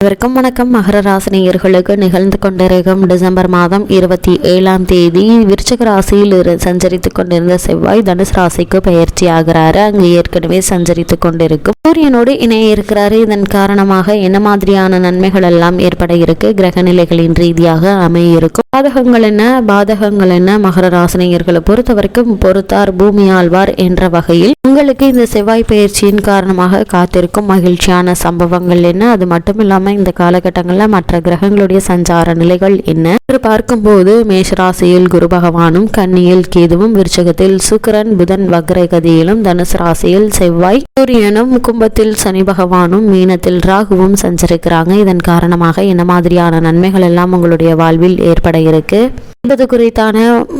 அனைவருக்கும் வணக்கம். மகர ராசினியர்களுக்கு நிகழ்ந்து கொண்டிருக்கும் டிசம்பர் மாதம் இருபத்தி ஏழாம் தேதி விருச்சக ராசியில் இரு- சஞ்சரித்துக் கொண்டிருந்த செவ்வாய் தனுசு ராசிக்கு பயிற்சி ஆகிறாரு அங்கு ஏற்கனவே சஞ்சரித்து கொண்டிருக்கும் சூரியனோடு இணைய இருக்கிறாரு. இதன் காரணமாக என்ன மாதிரியான நன்மைகள் எல்லாம் ஏற்பட இருக்கு? கிரக நிலைகளின் ரீதியாக அமைய இருக்கும் பாதகங்கள் என்ன? பாதகங்கள் என்ன? மகர ராசினியர்களை பொறுத்தவரைக்கும் பொறுத்தார் பூமி ஆழ்வார் என்ற வகையில் உங்களுக்கு இந்த செவ்வாய் பயிற்சியின் காரணமாக காத்திருக்கும் மகிழ்ச்சியான சம்பவங்கள் என்ன? அது மட்டும் இல்லாம இந்த காலகட்டங்களில் மற்ற கிரகங்களுடைய சஞ்சார நிலைகள் என்ன? என்று பார்க்கும்போது மேஷராசியில் குரு பகவானும் கன்னியில் கேதுவும் விருச்சகத்தில் சுக்கரன் புதன் வக்ரகதியிலும் தனுசு ராசியில் செவ்வாய் சூரியனும் கும்பத்தில் சனி பகவானும் மீனத்தில் ராகுவும் சஞ்சரிக்கிறாங்க. இதன் காரணமாக என்ன மாதிரியான நன்மைகள் எல்லாம் உங்களுடைய வாழ்வில் ஏற்பட இருக்கு? என்பது குறித்தான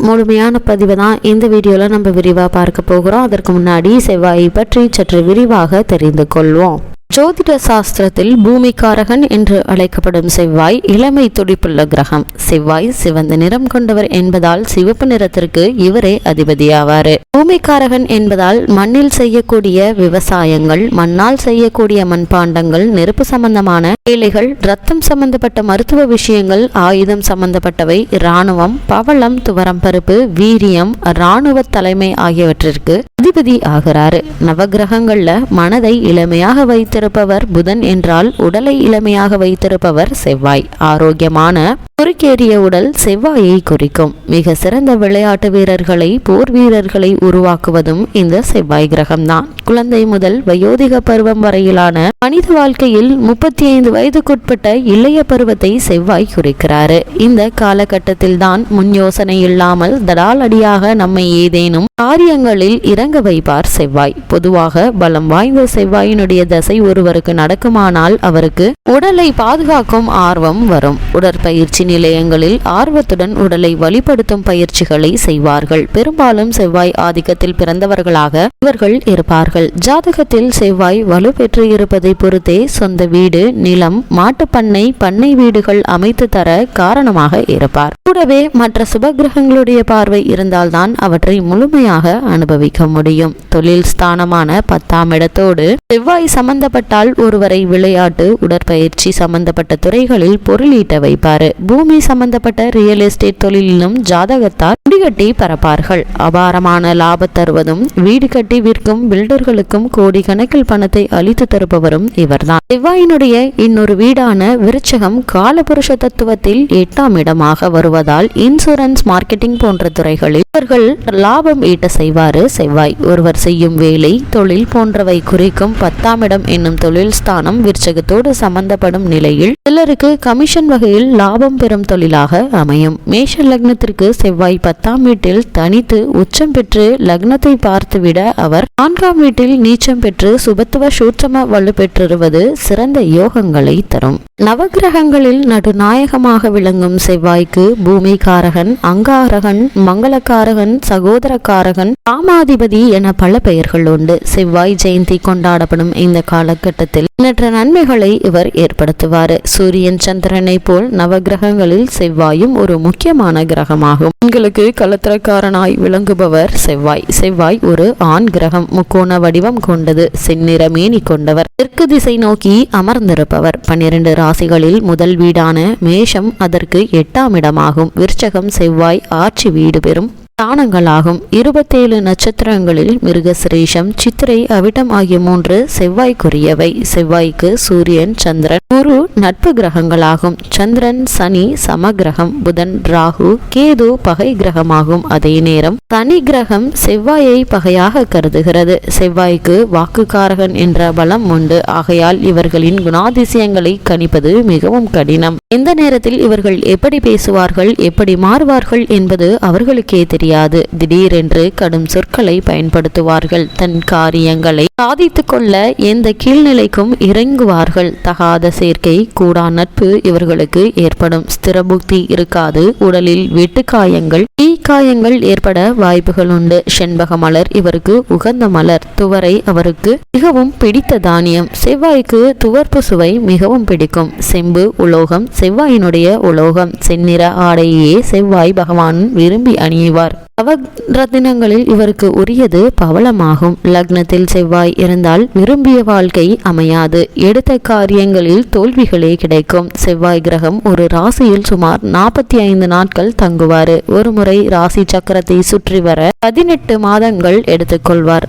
முழுமையான பதிவு தான் இந்த வீடியோவில் நம்ம விரிவாக பார்க்க போகிறோம். அதற்கு முன்னாடி செவ்வாயை பற்றி சற்று விரிவாக தெரிந்து கொள்வோம். ஜோதிட சாஸ்திரத்தில் பூமிக்காரகன் என்று அழைக்கப்படும் செவ்வாய் இளமை துடிப்புள்ள கிரகம். செவ்வாய் சிவந்த நிறம் கொண்டவர் என்பதால் சிவப்பு நிறத்திற்கு இவரே அதிபதியாவார். பூமிக்காரகன் என்பதால் மண்ணில் செய்யக்கூடிய விவசாயங்கள் மண்ணால் செய்யக்கூடிய மண்பாண்டங்கள் நெருப்பு சம்பந்தமான வேலைகள் ரத்தம் சம்பந்தப்பட்ட மருத்துவ விஷயங்கள் ஆயுதம் சம்பந்தப்பட்டவை இராணுவம் பவளம் துவரம் பருப்பு வீரியம் இராணுவ தலைமை ஆகியவற்றிற்கு அதிபதி ஆகிறாரு. நவகிரகங்கள்ல மனதை இளமையாக வைத்து வைத்திருப்பவர் புதன் என்றால் உடலை இளமையாக வைத்திருப்பவர் செவ்வாய். ஆரோக்கியமான குறுக்கேறிய உடல் செவ்வாயை குறிக்கும். மிக சிறந்த விளையாட்டு வீரர்களை போர் வீரர்களை உருவாக்குவதும் இந்த செவ்வாய் கிரகம்தான். குழந்தை முதல் வயோதிக பருவம் வரையிலான மனித வாழ்க்கையில் முப்பத்தி ஐந்து வயதுக்குட்பட்ட இளைய பருவத்தை செவ்வாய் குறிக்கிறாரு. இந்த காலகட்டத்தில் தான் முன் யோசனை இல்லாமல் தடாலடியாக நம்மை ஏதேனும் காரியங்களில் இறங்க வைப்பார் செவ்வாய். பொதுவாக பலம் வாய்ந்த செவ்வாயினுடைய தசை ஒருவருக்கு நடக்குமானால் அவருக்கு உடலை பாதுகாக்கும் ஆர்வம் வரும். உடற்பயிற்சி நிலையங்களில் ஆர்வத்துடன் உடலை வலிப்படுத்தும் பயிற்சிகளை செய்வார்கள். பெரும்பாலும் செவ்வாய் ஆதிக்கத்தில் பிறந்தவர்களாக இவர்கள் இருப்பார்கள். ஜாதகத்தில் செவ்வாய் வலுப்பெற்று இருப்பதை பொறுத்தே சொந்த வீடு நிலம் மாட்டுப்பண்ணை பண்ணை வீடுகள் அமைத்து தர காரணமாக இருப்பார். கூடவே மற்ற சுபகிரகங்களுடைய பார்வை இருந்தால்தான் அவற்றை முழுமையாக அனுபவிக்க முடியும். தொழில் ஸ்தானமான பத்தாம் இடத்தோடு செவ்வாய் சம்பந்தப்பட்டால் ஒருவரை விளையாட்டு உடற்பயிற்சி சம்பந்தப்பட்ட துறைகளில் பொருளீட்ட வைப்பார். பூமி சம்பந்தப்பட்ட ரியல் எஸ்டேட் தொழிலிலும் ஜாதகத்தார் முடிகட்டி பரப்பார்கள். அபாரமான லாபம் தருவதும் வீடு கட்டி விற்கும் பில்டர்களுக்கும் கோடிக்கணக்கில் பணத்தை அளித்து தருபவரும் இவர்தான். செவ்வாயினுடைய இன்னொரு வீடான விருச்சகம் காலபுருஷ தத்துவத்தில் எட்டாம் இடமாக வருவதால் இன்சூரன்ஸ் மார்க்கெட்டிங் போன்ற துறைகளில் இவர்கள் லாபம் ஈட்ட செய்வாரு செவ்வாய். ஒருவர் செய்யும் வேலை தொழில் போன்றவை குறிக்கும் பத்தாம் இடம் என்னும் தொழில் ஸ்தானம் விற்சகத்தோடு சம்பந்தப்படும் நிலையில் சிலருக்கு கமிஷன் வகையில் லாபம் பெறும் தொழிலாக அமையும். மேஷ லக்னத்திற்கு செவ்வாய் பத்தாம் வீட்டில் தனித்து உச்சம் பெற்று லக்னத்தை பார்த்துவிட அவர் நான்காம் வீட்டில் நீச்சம் பெற்று சுபத்துவ சூற்றம வலு பெற்றிருவது சிறந்த யோகங்களை தரும். நவகிரகங்களில் நடுநாயகமாக விளங்கும் செவ்வாய்க்கு பூமிகாரகன் அங்காரகன் மங்களக்காரகன் சகோதரக்காரகன் ராமாதிபதி என பல பெயர்கள் உண்டு. செவ்வாய் ஜெயந்தி கொண்டாடப்படும் இந்த கால காலகட்டத்தில் எண்ணற்ற நன்மைகளை இவர் ஏற்படுத்துவார். சூரியன் சந்திரனை போல் நவகிரகங்களில் செவ்வாயும் ஒரு முக்கியமான கிரகமாகும். உங்களுக்கு கலத்திரக்காரனாய் விளங்குபவர் செவ்வாய். செவ்வாய் ஒரு ஆண் கிரகம் முக்கோண வடிவம் கொண்டது. செந்நிற மேனி கொண்டவர். தெற்கு திசை நோக்கி அமர்ந்திருப்பவர். பன்னிரண்டு ராசிகளில் முதல் வீடான மேஷம் அதற்கு எட்டாம் இடமாகும். விருச்சகம் செவ்வாய் ஆட்சி வீடு பெறும் தானங்களாகும் இருபத்தேழு நட்சத்திரங்களில் மிருகசிரேஷம் சித்திரை அவிட்டம் ஆகிய மூன்று செவ்வாய்க்குரியவை. செவ்வாய்க்கு சூரியன் சந்திரன் குரு நட்பு கிரகங்களாகும். சந்திரன் சனி சமகிரகம் புதன் ராகு கேது பகை கிரகமாகும். அதே நேரம் சனி கிரகம் செவ்வாயை பகையாக கருதுகிறது. செவ்வாய்க்கு வாக்குக்காரகன் என்ற பலம் உண்டு. ஆகையால் இவர்களின் குணாதிசயங்களை கணிப்பது மிகவும் கடினம். எந்த நேரத்தில் இவர்கள் எப்படி பேசுவார்கள் எப்படி மாறுவார்கள் என்பது அவர்களுக்கே தெரியும். முடியாது. திடீரென்று கடும் சொற்களை பயன்படுத்துவார்கள். தன் காரியங்களை சாதித்துக் கொள்ள எந்த கீழ்நிலைக்கும் இறங்குவார்கள். தகாத சேர்க்கை கூடா நட்பு இவர்களுக்கு ஏற்படும். ஸ்திரபுக்தி இருக்காது. உடலில் வெட்டுக்காயங்கள் தீ காயங்கள் ஏற்பட வாய்ப்புகள் உண்டு. செண்பக மலர் இவருக்கு உகந்த மலர். துவரை அவருக்கு மிகவும் பிடித்த தானியம். செவ்வாய்க்கு துவர்ப்பு சுவை மிகவும் பிடிக்கும். செம்பு உலோகம் செவ்வாயினுடைய உலோகம். செந்நிற ஆடையே செவ்வாய் பகவான் விரும்பி அணியுவார் நவரத்தினங்களில் இவருக்கு உரியது பவளமாகும். லக்னத்தில் செவ்வாய் இருந்தால் விரும்பிய வாழ்க்கை அமையாது. எடுத்த காரியங்களில் தோல்விகளே கிடைக்கும். செவ்வாய் கிரகம் ஒரு ராசியில் சுமார் நாற்பத்தி ஐந்து நாட்கள் தங்குவார். ஒரு முறை ராசி சக்கரத்தை சுற்றி வர பதினெட்டு மாதங்கள் எடுத்துக்கொள்வார்.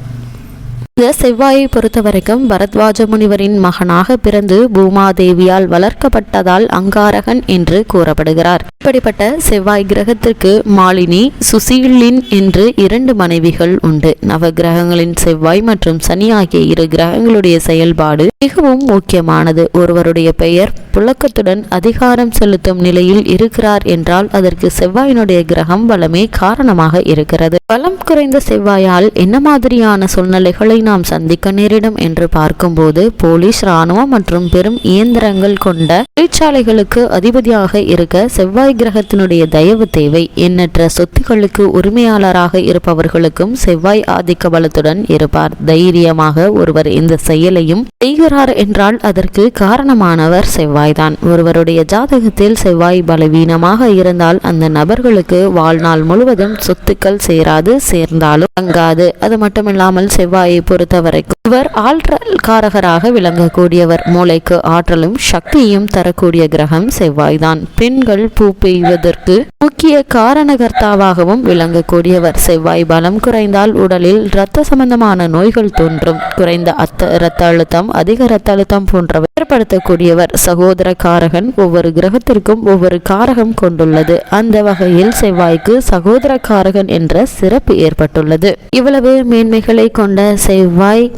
இந்த செவ்வாயை பொறுத்த வரைக்கும் பரத்வாஜ முனிவரின் மகனாக பிறந்து பூமாதேவியால் வளர்க்கப்பட்டதால் அங்காரகன் என்று கூறப்படுகிறார். இப்படிப்பட்ட செவ்வாய் கிரகத்திற்கு மாலினி சுசீலின் என்று இரண்டு மனைவிகள் உண்டு. நவ கிரகங்களின் செவ்வாய் மற்றும் சனி ஆகிய இரு கிரகங்களுடைய செயல்பாடு மிகவும் முக்கியமானது. ஒருவருடைய பெயர் புழக்கத்துடன் அதிகாரம் செலுத்தும் நிலையில் இருக்கிறார் என்றால் அதற்கு செவ்வாயினுடைய கிரகம் பலமே காரணமாக இருக்கிறது. பலம் குறைந்த செவ்வாயால் என்ன மாதிரியான சூழ்நிலைகளை நாம் சந்திக்க நேரிடும் என்று பார்க்கும்போது போலீஸ் ராணுவம் மற்றும் பெரும் இயந்திரங்கள் கொண்ட தொழிற்சாலைகளுக்கு அதிபதியாக இருக்க செவ்வாய் கிரகத்தினுடைய தயவு தேவை. எண்ணற்ற சொத்துக்களுக்கு உரிமையாளராக இருப்பவர்களுக்கும் செவ்வாய் ஆதிக்க பலத்துடன் இருப்பார். தைரியமாக ஒருவர் இந்த செயலையும் செய்கிறார் என்றால் அதற்கு காரணமானவர் செவ்வாய்தான். ஒருவருடைய ஜாதகத்தில் செவ்வாய் பலவீனமாக இருந்தால் அந்த நபர்களுக்கு வாழ்நாள் முழுவதும் சொத்துக்கள் சேராது சேர்ந்தாலும் தங்காது. அது மட்டுமில்லாமல் செவ்வாயை பொறுத்தவரைக்கும் இவர் ஆற்றல் காரகராக விளங்கக்கூடியவர். மூளைக்கு ஆற்றலும் சக்தியும் தரக்கூடிய கிரகம் செவ்வாய்தான். பெண்கள் பூ பெய்வதற்கு முக்கிய காரணகர்த்தாவாகவும் விளங்கக்கூடியவர். செவ்வாய் பலம் குறைந்தால் உடலில் இரத்த சம்பந்தமான நோய்கள் தோன்றும். குறைந்த அத்த இரத்த அழுத்தம் அதிக இரத்த அழுத்தம் போன்றவை ஏற்படுத்தக்கூடியவர். சகோதர காரகன் ஒவ்வொரு கிரகத்திற்கும் ஒவ்வொரு காரகம் கொண்டுள்ளது. அந்த வகையில் செவ்வாய்க்கு சகோதர காரகன் என்ற சிறப்பு ஏற்பட்டுள்ளது. இவ்வளவு மேன்மைகளை கொண்ட செவ்வாய்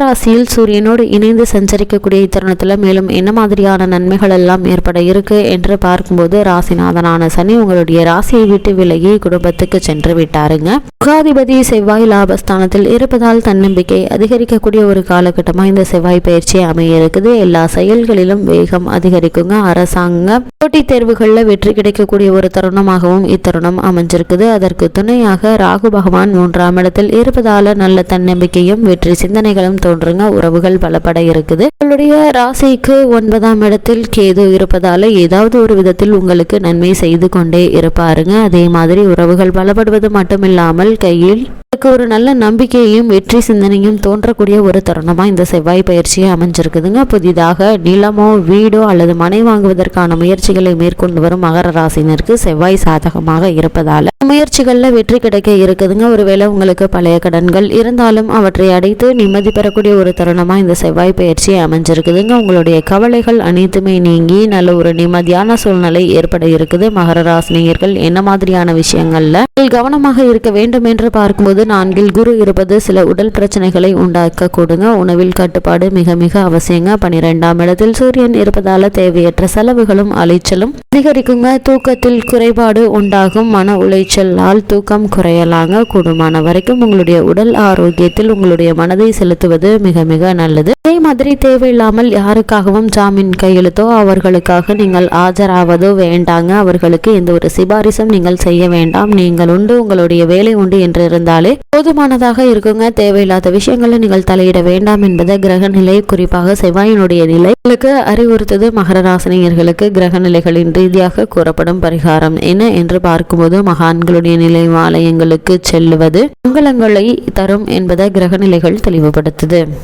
ராசியில் சூரியனோடு இணைந்து சஞ்சரிக்கக்கூடிய தருணத்தில் மேலும் என்ன மாதிரியான நன்மைகள் எல்லாம் ஏற்பட இருக்கு என்று பார்க்கும்போது ராசினா ராசிநாதனான சனி உங்களுடைய ராசியை விட்டு விலகி குடும்பத்துக்கு சென்று விட்டாருங்க. முகாதிபதி செவ்வாய் லாபஸ்தானத்தில் இருப்பதால் தன்னம்பிக்கை அதிகரிக்கக்கூடிய ஒரு காலகட்டமாக இந்த செவ்வாய் பயிற்சி அமைய இருக்குது எல்லா செயல்களிலும் வேகம் அதிகரிக்குங்க. அரசாங்க போட்டித் தேர்வுகளில் வெற்றி கிடைக்கக்கூடிய ஒரு தருணமாகவும் இத்தருணம் அமைஞ்சிருக்குது. அதற்கு துணையாக ராகு பகவான் மூன்றாம் இடத்தில் இருப்பதால நல்ல தன்னம்பிக்கையும் வெற்றி சிந்தனைகளும் தோன்றுங்க. உறவுகள் பலப்பட இருக்குது. உங்களுடைய ராசிக்கு ஒன்பதாம் இடத்தில் கேது இருப்பதால ஏதாவது ஒரு விதத்தில் உங்களுக்கு நன்மை செய்து கொண்டே இருப்பாருங்க. அதே மாதிரி உறவுகள் பலப்படுவது மட்டுமில்லாமல் கையில் ஒரு நல்ல நம்பிக்கையும் வெற்றி சிந்தனையும் தோன்றக்கூடிய ஒரு தருணமாக இந்த செவ்வாய் பயிற்சியை அமைஞ்சிருக்குதுங்க. புதிதாக நிலமோ வீடோ அல்லது மனை வாங்குவதற்கான முயற்சிகளை மேற்கொண்டு வரும் மகர ராசினருக்கு செவ்வாய் சாதகமாக இருப்பதால முயற்சிகளில் வெற்றி கிடைக்க இருக்குதுங்க. ஒருவேளை உங்களுக்கு பழைய கடன்கள் இருந்தாலும் அவற்றை அடைத்து நிம்மதி பெறக்கூடிய ஒரு தருணமாக இந்த செவ்வாய் பயிற்சி அமைஞ்சிருக்குதுங்க. உங்களுடைய கவலைகள் அனைத்துமே நீங்கி நல்ல ஒரு நிம்மதியான சூழ்நிலை ஏற்பட இருக்குது. மகர ராசினியர்கள் என்ன மாதிரியான விஷயங்கள்ல கவனமாக இருக்க வேண்டும் என்று பார்க்கும்போது நான்கில் குரு இருப்பது சில உடல் பிரச்சனைகளை உண்டாக்க கூடுங்க. உணவில் கட்டுப்பாடு மிக மிக அவசியங்க. பனிரெண்டாம் இடத்தில் சூரியன் இருப்பதால தேவையற்ற செலவுகளும் அலைச்சலும் அதிகரிக்குங்க. தூக்கத்தில் குறைபாடு உண்டாகும். மன உளைச்சலால் தூக்கம் குறையலாங்க. கூடுமான வரைக்கும் உங்களுடைய உடல் ஆரோக்கியத்தில் உங்களுடைய மனதை செலுத்துவது மிக மிக நல்லது. அதே மாதிரி தேவையில்லாமல் யாருக்காகவும் ஜாமீன் கையெழுத்தோ அவர்களுக்காக நீங்கள் ஆஜராவதோ வேண்டாங்க. அவர்களுக்கு எந்த ஒரு சிபாரிசும் நீங்கள் செய்ய வேண்டாம். நீங்கள் உண்டு. உங்களுடைய வேலை உண்டு என்று இருந்தாலே போதுமானதாக இருக்குங்க. தேவையில்லாத விஷயங்களை நீங்கள் தலையிட வேண்டாம் என்பதை கிரக நிலை குறிப்பாக செவ்வாயினுடைய நிலை. உங்களுக்கு அறிவுறுத்தது மகர ராசினியர்களுக்கு கிரக நிலைகளின் ரீதியாக கூறப்படும் பரிகாரம் என்ன என்று பார்க்கும்போது மகான்களுடைய நிலை ஆலயங்களுக்கு செல்லுவது மங்களங்களை தரும் என்பதை கிரக நிலைகள் தெளிவுபடுத்துது.